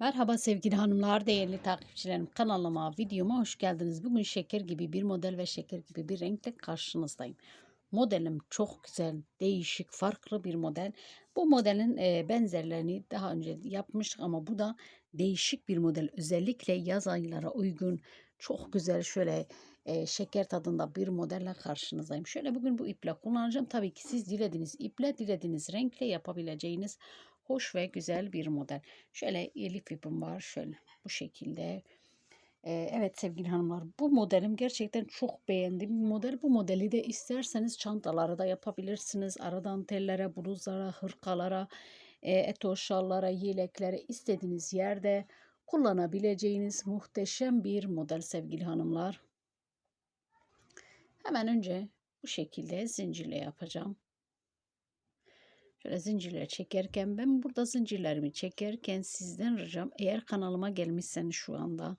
Merhaba sevgili hanımlar, değerli takipçilerim. Kanalıma, videoma hoş geldiniz. Bugün şeker gibi bir model ve şeker gibi bir renkle karşınızdayım. Modelim çok güzel, değişik, farklı bir model. Bu modelin e, benzerlerini daha önce yapmıştık ama bu da değişik bir model. Özellikle yaz aylara uygun, çok güzel şöyle e, şeker tadında bir modelle karşınızdayım. Şöyle bugün bu iple kullanacağım. Tabii ki siz dilediğiniz iple, dilediğiniz renkle yapabileceğiniz hoş ve güzel bir model. Şöyle elif ipim var. Şöyle bu şekilde. Ee, evet sevgili hanımlar bu modelim gerçekten çok beğendiğim bir model. Bu modeli de isterseniz çantalara da yapabilirsiniz. Aradan tellere, bluzlara, hırkalara, e, etoşallara, yeleklere istediğiniz yerde kullanabileceğiniz muhteşem bir model sevgili hanımlar. Hemen önce bu şekilde zincirle yapacağım. Şöyle zincirler çekerken ben burada zincirlerimi çekerken sizden ricam eğer kanalıma gelmişseniz şu anda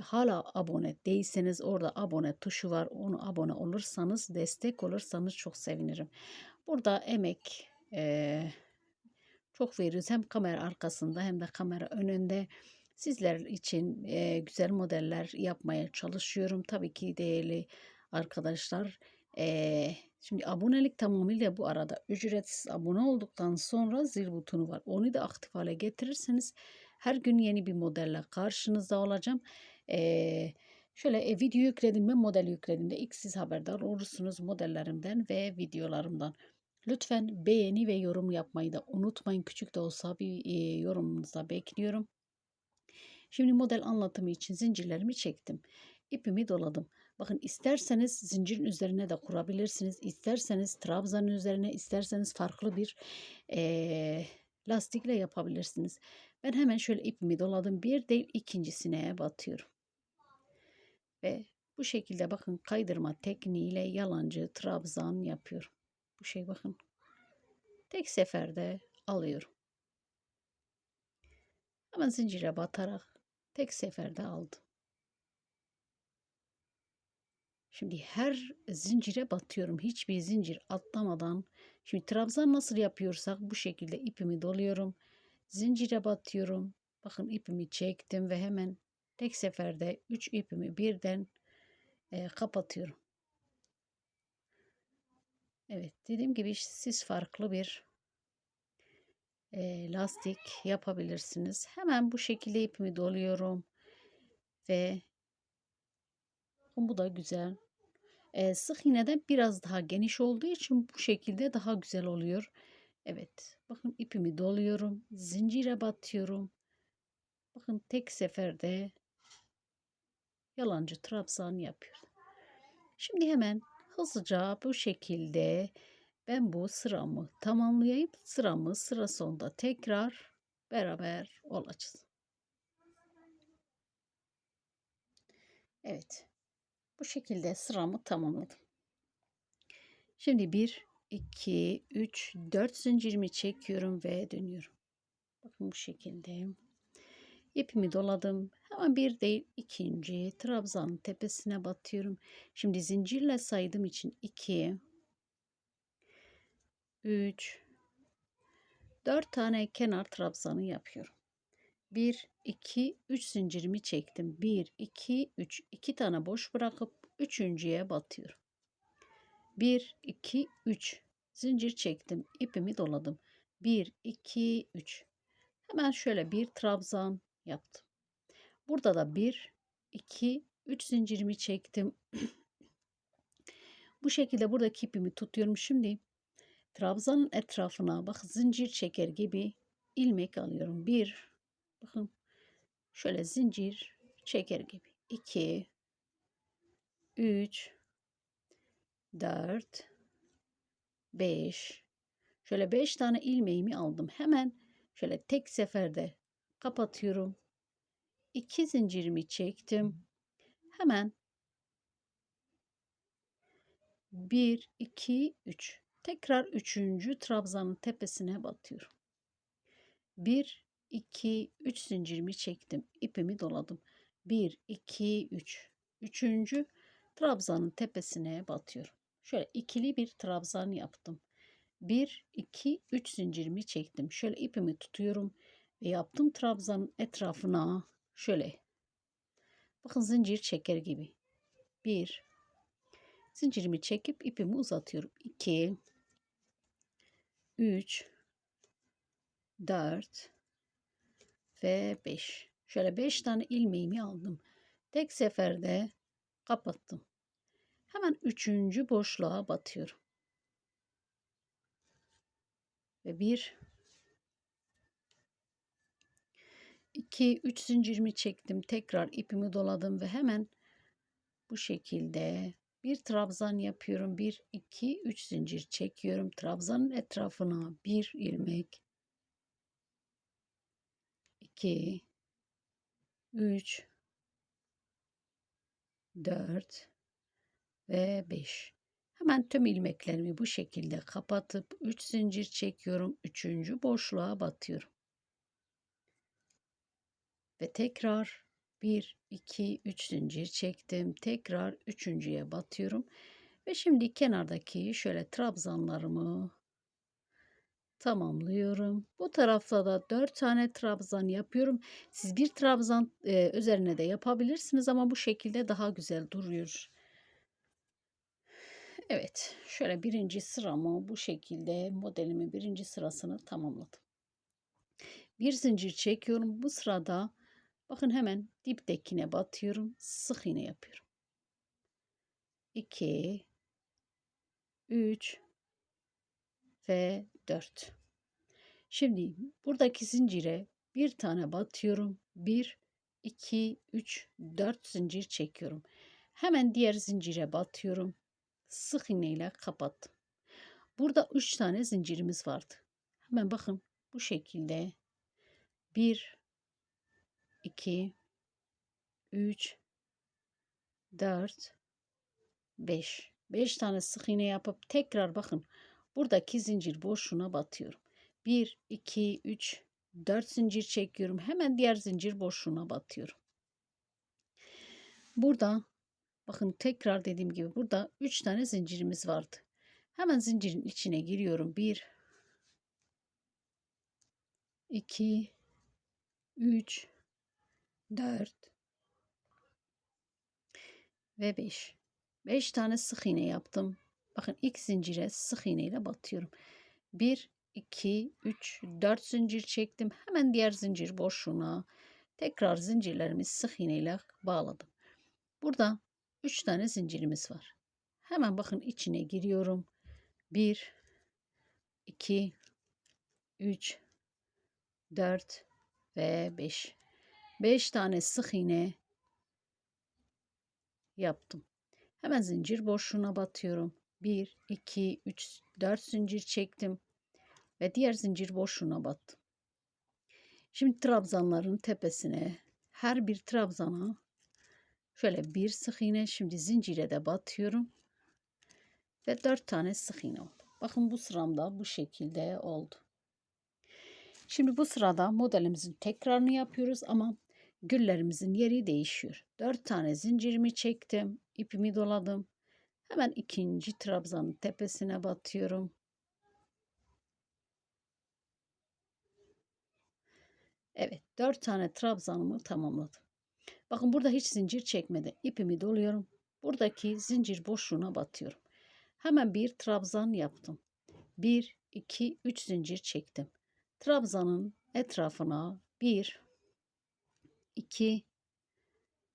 hala abone değilseniz orada abone tuşu var. Onu abone olursanız destek olursanız çok sevinirim. Burada emek e, çok veriyoruz. Hem kamera arkasında hem de kamera önünde sizler için e, güzel modeller yapmaya çalışıyorum. Tabii ki değerli arkadaşlar. E, Şimdi abonelik tamamıyla bu arada ücretsiz abone olduktan sonra zil butonu var. Onu da aktif hale getirirseniz her gün yeni bir modelle karşınızda olacağım. Ee, şöyle e, video yükledim ben model yüklediğimde ilk siz haberdar olursunuz modellerimden ve videolarımdan. Lütfen beğeni ve yorum yapmayı da unutmayın. Küçük de olsa bir e, yorumunuzu bekliyorum. Şimdi model anlatımı için zincirlerimi çektim. İpimi doladım. Bakın isterseniz zincirin üzerine de kurabilirsiniz. İsterseniz trabzanın üzerine, isterseniz farklı bir e, lastikle yapabilirsiniz. Ben hemen şöyle ipimi doladım. Bir değil ikincisine batıyorum. Ve bu şekilde bakın kaydırma tekniğiyle yalancı trabzan yapıyorum. Bu şey bakın. Tek seferde alıyorum. Hemen zincire batarak tek seferde aldım. Şimdi her zincire batıyorum. Hiçbir zincir atlamadan. Şimdi trabzan nasıl yapıyorsak bu şekilde ipimi doluyorum. Zincire batıyorum. Bakın ipimi çektim ve hemen tek seferde 3 ipimi birden e, kapatıyorum. Evet dediğim gibi siz farklı bir e, lastik yapabilirsiniz. Hemen bu şekilde ipimi doluyorum ve bu da güzel. Ee, sık iğneden biraz daha geniş olduğu için bu şekilde daha güzel oluyor. Evet. Bakın ipimi doluyorum. Zincire batıyorum. Bakın tek seferde yalancı trabzan yapıyorum. Şimdi hemen hızlıca bu şekilde ben bu sıramı tamamlayıp sıramı sıra sonunda tekrar beraber olacağız. Evet. Bu şekilde sıramı tamamladım. Şimdi 1, 2, 3, 4 zincirimi çekiyorum ve dönüyorum. Bakın bu şekilde. İpimi doladım. Hemen bir değil ikinci trabzanın tepesine batıyorum. Şimdi zincirle saydığım için 2, 3, 4 tane kenar trabzanı yapıyorum. 1, 2, 3 zincirimi çektim. 1, 2, 3. 2 tane boş bırakıp üçüncüye batıyorum. 1, 2, 3. Zincir çektim. ipimi doladım. 1, 2, 3. Hemen şöyle bir trabzan yaptım. Burada da 1, 2, 3 zincirimi çektim. Bu şekilde buradaki ipimi tutuyorum. Şimdi trabzanın etrafına bak zincir çeker gibi ilmek alıyorum. 1, Bakın şöyle zincir çeker gibi. 2 3 4 5 Şöyle 5 tane ilmeğimi aldım. Hemen şöyle tek seferde kapatıyorum. 2 zincirimi çektim. Hemen 1 2 3 tekrar üçüncü trabzanın tepesine batıyorum. 1 2, 3 zincirimi çektim. ipimi doladım. 1, 2, 3. Üçüncü trabzanın tepesine batıyorum. Şöyle ikili bir trabzan yaptım. 1, 2, 3 zincirimi çektim. Şöyle ipimi tutuyorum. Ve yaptığım trabzanın etrafına şöyle bakın zincir çeker gibi. Bir zincirimi çekip ipimi uzatıyorum. 2 3 4 ve 5. Şöyle 5 tane ilmeğimi aldım. Tek seferde kapattım. Hemen üçüncü boşluğa batıyorum. Ve bir, iki, üç zincirimi çektim. Tekrar ipimi doladım ve hemen bu şekilde bir trabzan yapıyorum. Bir, iki, üç zincir çekiyorum. Trabzanın etrafına bir ilmek. 2 3 4 ve 5. Hemen tüm ilmeklerimi bu şekilde kapatıp 3 zincir çekiyorum. 3. boşluğa batıyorum. Ve tekrar 1 2 3 zincir çektim. Tekrar üçüncüye batıyorum. Ve şimdi kenardaki şöyle trabzanlarımı tamamlıyorum. Bu tarafta da 4 tane trabzan yapıyorum. Siz bir trabzan e, üzerine de yapabilirsiniz ama bu şekilde daha güzel duruyor. Evet, şöyle birinci sıramı bu şekilde modelimin birinci sırasını tamamladım. Bir zincir çekiyorum. Bu sırada bakın hemen diptekine batıyorum. Sık iğne yapıyorum. 2 3 ve 4. Şimdi buradaki zincire bir tane batıyorum. 1 2 3 4 zincir çekiyorum. Hemen diğer zincire batıyorum. Sık iğne ile kapattım. Burada 3 tane zincirimiz vardı. Hemen bakın bu şekilde 1 2 3 4 5 5 tane sık iğne yapıp tekrar bakın buradaki zincir boşluğuna batıyorum. 1 2 3 4 zincir çekiyorum. Hemen diğer zincir boşluğuna batıyorum. Burada bakın tekrar dediğim gibi burada 3 tane zincirimiz vardı. Hemen zincirin içine giriyorum. 1 2 3 4 ve 5. 5 tane sık iğne yaptım. Bakın ilk zincire sık iğne ile batıyorum. 1 2 3 4 zincir çektim. Hemen diğer zincir boşluğuna tekrar zincirlerimi sık iğne ile bağladım. Burada 3 tane zincirimiz var. Hemen bakın içine giriyorum. 1 2 3 4 ve 5. 5 tane sık iğne yaptım. Hemen zincir boşluğuna batıyorum. 1 2 3 4 zincir çektim ve diğer zincir boşluğuna battım. Şimdi trabzanların tepesine her bir trabzana şöyle bir sık iğne şimdi zincire de batıyorum ve dört tane sık iğne oldu. Bakın bu sıramda bu şekilde oldu. Şimdi bu sırada modelimizin tekrarını yapıyoruz ama güllerimizin yeri değişiyor. Dört tane zincirimi çektim, ipimi doladım. Hemen ikinci trabzanın tepesine batıyorum. Evet 4 tane trabzanımı tamamladım. Bakın burada hiç zincir çekmedi. İpimi doluyorum. Buradaki zincir boşluğuna batıyorum. Hemen bir trabzan yaptım. 1, 2, 3 zincir çektim. Trabzanın etrafına 1, 2,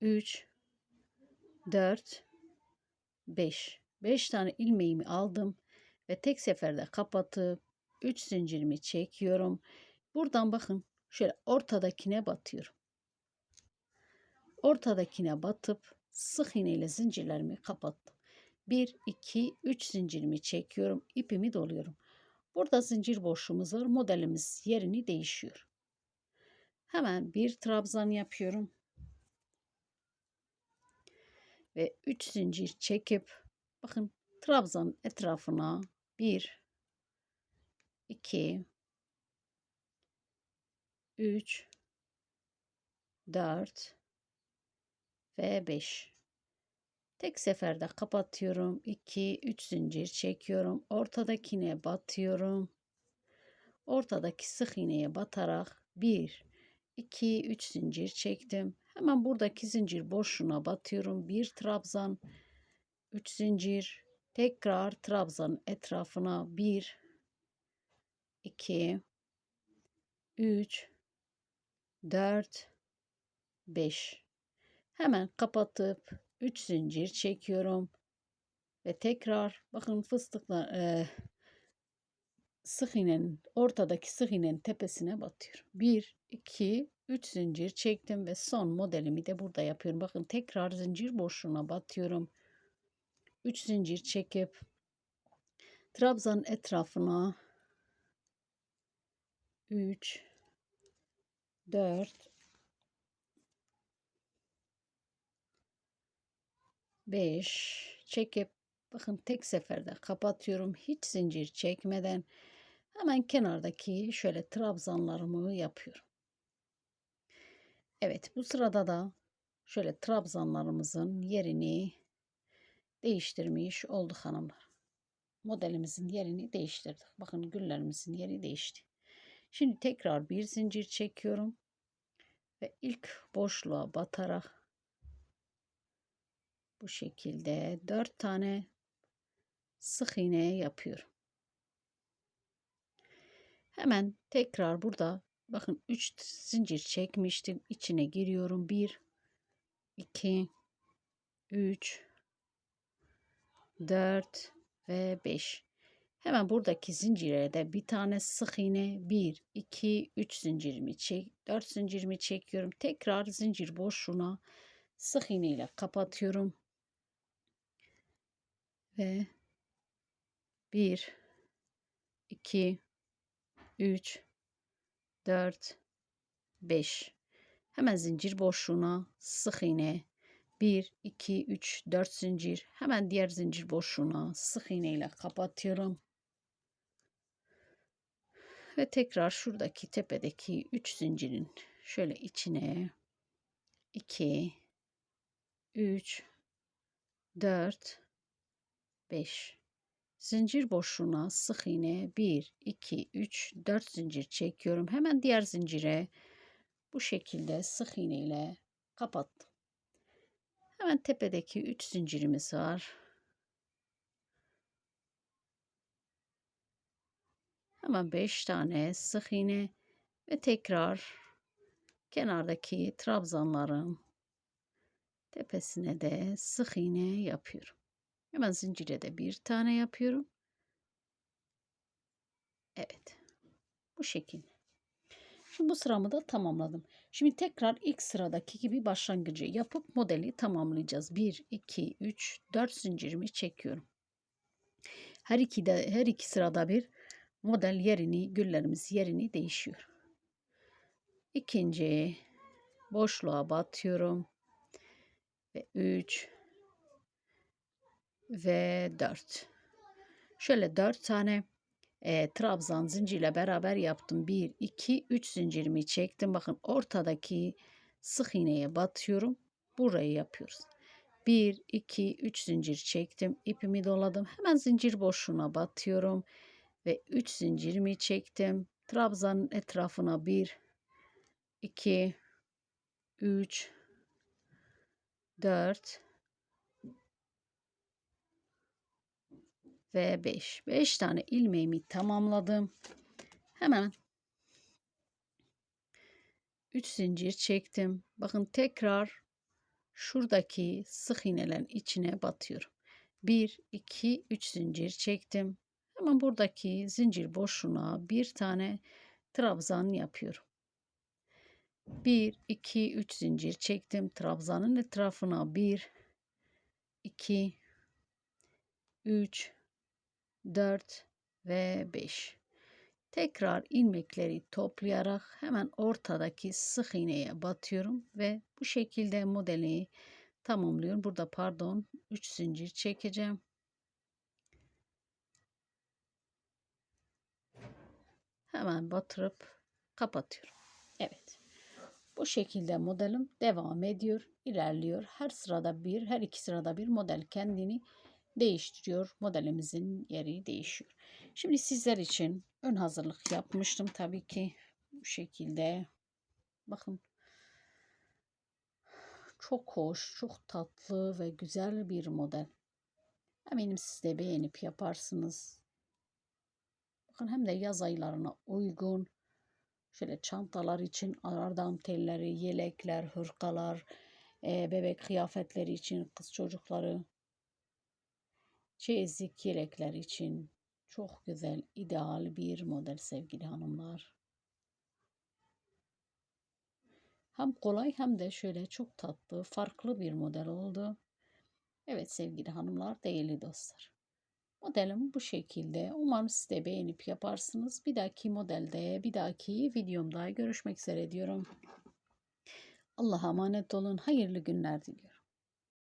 3, 4, 5. 5 tane ilmeğimi aldım ve tek seferde kapatıp 3 zincirimi çekiyorum. Buradan bakın şöyle ortadakine batıyorum. Ortadakine batıp sık iğne ile zincirlerimi kapattım. 1 2 3 zincirimi çekiyorum. ipimi doluyorum. Burada zincir boşluğumuz var. Modelimiz yerini değişiyor. Hemen bir trabzan yapıyorum. Ve 3 zincir çekip bakın trabzan etrafına 1 2 3 4 ve 5 tek seferde kapatıyorum. 2 3 zincir çekiyorum. Ortadakine batıyorum. Ortadaki sık iğneye batarak 1 2 3 zincir çektim. Hemen buradaki zincir boşluğuna batıyorum. Bir trabzan 3 zincir. Tekrar trabzanın etrafına 1 2 3 4 5 hemen kapatıp 3 zincir çekiyorum. Ve tekrar bakın fıstıklar e, sık ortadaki sık tepesine batıyorum. 1 2 3 zincir çektim ve son modelimi de burada yapıyorum. Bakın tekrar zincir boşluğuna batıyorum. 3 zincir çekip trabzanın etrafına 3 4 5 çekip bakın tek seferde kapatıyorum. Hiç zincir çekmeden hemen kenardaki şöyle trabzanlarımı yapıyorum. Evet bu sırada da şöyle trabzanlarımızın yerini değiştirmiş olduk hanımlar. Modelimizin yerini değiştirdik. Bakın güllerimizin yeri değişti. Şimdi tekrar bir zincir çekiyorum ve ilk boşluğa batarak bu şekilde dört tane sık iğne yapıyorum. Hemen tekrar burada bakın 3 zincir çekmiştim. içine giriyorum. 1 2 3 4 ve 5. Hemen buradaki zincire de bir tane sık iğne 1 2 3 zincirimi çek 4 zincirimi çekiyorum. Tekrar zincir boşluğuna sık iğne ile kapatıyorum. Ve 1 2 3 4 5 hemen zincir boşluğuna sık iğne. 1 2 3 4 zincir. Hemen diğer zincir boşluğuna sık iğne ile kapatıyorum. Ve tekrar şuradaki tepedeki 3 zincirin şöyle içine 2 3 4 5 zincir boşluğuna sık iğne. 1 2 3 4 zincir çekiyorum. Hemen diğer zincire bu şekilde sık iğne ile kapattım. Hemen tepedeki 3 zincirimiz var. Hemen 5 tane sık iğne ve tekrar kenardaki trabzanların tepesine de sık iğne yapıyorum Hemen zincire de bir tane yapıyorum. Evet. Bu şekilde. Şimdi bu sıramı da tamamladım. Şimdi tekrar ilk sıradaki gibi başlangıcı yapıp modeli tamamlayacağız. 1, 2, 3, 4 zincirimi çekiyorum. Her iki, de, her iki sırada bir model yerini, güllerimiz yerini değişiyor. İkinci boşluğa batıyorum. Ve 3, ve 4. Şöyle 4 tane e, trabzan zincirle beraber yaptım. 1, 2, 3 zincirimi çektim. Bakın ortadaki sık iğneye batıyorum. Burayı yapıyoruz. 1, 2, 3 zincir çektim. ipimi doladım. Hemen zincir boşluğuna batıyorum. Ve 3 zincirimi çektim. Trabzanın etrafına 1, 2, 3, 4, ve 5. 5 tane ilmeğimi tamamladım. Hemen 3 zincir çektim. Bakın tekrar şuradaki sık iğnelerin içine batıyorum. 1 2 3 zincir çektim. Hemen buradaki zincir boşluğuna bir tane trabzan yapıyorum. 1 2 3 zincir çektim. Trabzanın etrafına 1 2 3 4 ve 5. Tekrar ilmekleri toplayarak hemen ortadaki sık iğneye batıyorum ve bu şekilde modeli tamamlıyorum. Burada pardon 3 zincir çekeceğim. Hemen batırıp kapatıyorum. Evet. Bu şekilde modelim devam ediyor, ilerliyor. Her sırada bir, her iki sırada bir model kendini değiştiriyor. Modelimizin yeri değişiyor. Şimdi sizler için ön hazırlık yapmıştım tabii ki. Şu şekilde. Bakın. Çok hoş, çok tatlı ve güzel bir model. Eminim siz de beğenip yaparsınız. Bakın hem de yaz aylarına uygun. Şöyle çantalar için arar dantelleri, yelekler, hırkalar, bebek kıyafetleri için kız çocukları, çeyizlik yelekler için çok güzel, ideal bir model sevgili hanımlar. Hem kolay hem de şöyle çok tatlı, farklı bir model oldu. Evet sevgili hanımlar, değerli dostlar. Modelim bu şekilde. Umarım siz de beğenip yaparsınız. Bir dahaki modelde, bir dahaki videomda görüşmek üzere diyorum. Allah'a emanet olun. Hayırlı günler diliyorum.